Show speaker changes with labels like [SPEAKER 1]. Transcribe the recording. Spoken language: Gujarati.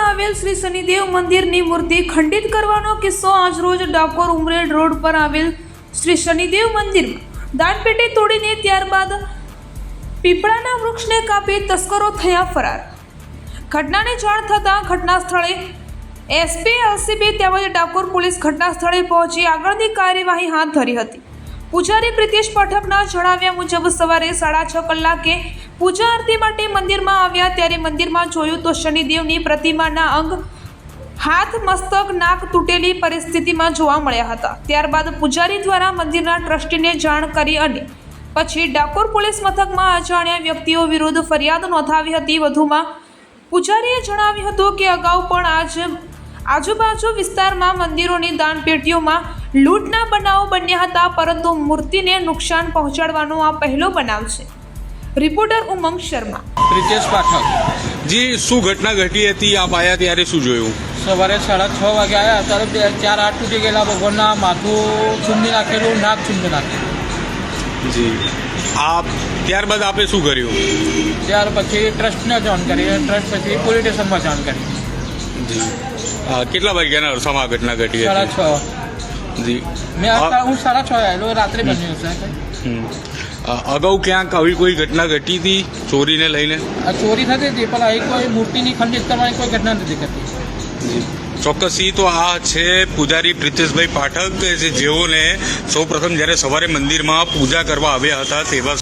[SPEAKER 1] આવેલ શ્રી શનિદેવ મંદિરની મૂર્તિ ખંડિત કરવાનો કિસ્સો આજરોજ ડાકોર ઉમરેડ રોડ પર આવેલ શ્રી શનિદેવ મંદિરમાં. દાનપેટી તોડીને ત્યારબાદ પીપળાના વૃક્ષને કાપી તસ્કરો થયા ફરાર. ઘટનાની જાણ થતાં ઘટના સ્થળે એસપી એલસીબી તેમજ ડાકોર પોલીસ ઘટના સ્થળે પહોંચી આગળની કાર્યવાહી હાથ ધરી હતી. પૂજારી પ્રિતેશ પાઠકના જણાવ્યા મુજબ સવારે સાડા છ કલાકે પૂજા આરતી માટે મંદિરમાં આવ્યા ત્યારે મંદિરમાં જોયું તો શનિદેવની પ્રતિમાના અંગ હાથ, મસ્તક, નાક તૂટેલી પરિસ્થિતિમાં જોવા મળ્યા હતા. ત્યારબાદ પૂજારી દ્વારા મંદિરના ટ્રસ્ટીને જાણ કરી અને પછી ડાકોર પોલીસ મથકમાં અજાણ્યા વ્યક્તિઓ વિરુદ્ધ ફરિયાદ નોંધાવી હતી. વધુમાં પૂજારીએ જણાવ્યું હતું કે અગાઉ પણ આજ આજુબાજુ વિસ્તારમાં મંદિરોની દાનપેટીઓમાં લૂંટના બનાવો બન્યા હતા પરંતુ મૂર્તિને નુકસાન પહોંચાડવાનો આ પહેલો બનાવ છે. રિપોર્ટર ઉમંગ શર્મા.
[SPEAKER 2] પ્રિતેશ પાઠક
[SPEAKER 3] જી શું ઘટના ઘટી હતી? આપ આયા ત્યારે શું જોયું?
[SPEAKER 2] સવારે સાડા છ વાગે આવ્યા ત્યારે બે ચાર આઠ તૂટી ગયેલા ભગવાનના માથું ચૂંદી નાખેલું નાક ચૂંદી નાખેલું.
[SPEAKER 3] જી. આપ ત્યારબાદ આપે શું કર્યું?
[SPEAKER 2] ત્યાર પછી ટ્રસ્ટને જાણ કરી ટ્રસ્ટ પછી પોલીસ સ્ટેશનમાં જાણ કરી.
[SPEAKER 3] જી. કેટલા વાગ્યાના અરસામાં આ ઘટના ઘટી
[SPEAKER 2] સાડા છ.
[SPEAKER 3] જી.
[SPEAKER 2] મેં હું સાડા છ આવેલો રાત્રે બન્યું છે
[SPEAKER 3] અગાઉ ક્યાંક આવી કોઈ ઘટના ઘટી હતી ચોરીને લઈને?
[SPEAKER 2] ચોરી થતી હતી પણ અહીં કોઈ મૂર્તિની ખંડિત કરવાની કોઈ ઘટના નથી થતી
[SPEAKER 3] ચોક્કસી તો આ છે પૂજારી પ્રિતેશભાઈ પાઠક કે જેઓને સૌ પ્રથમ જ્યારે સવારે મંદિરમાં પૂજા કરવા આવ્યા હતા તેવા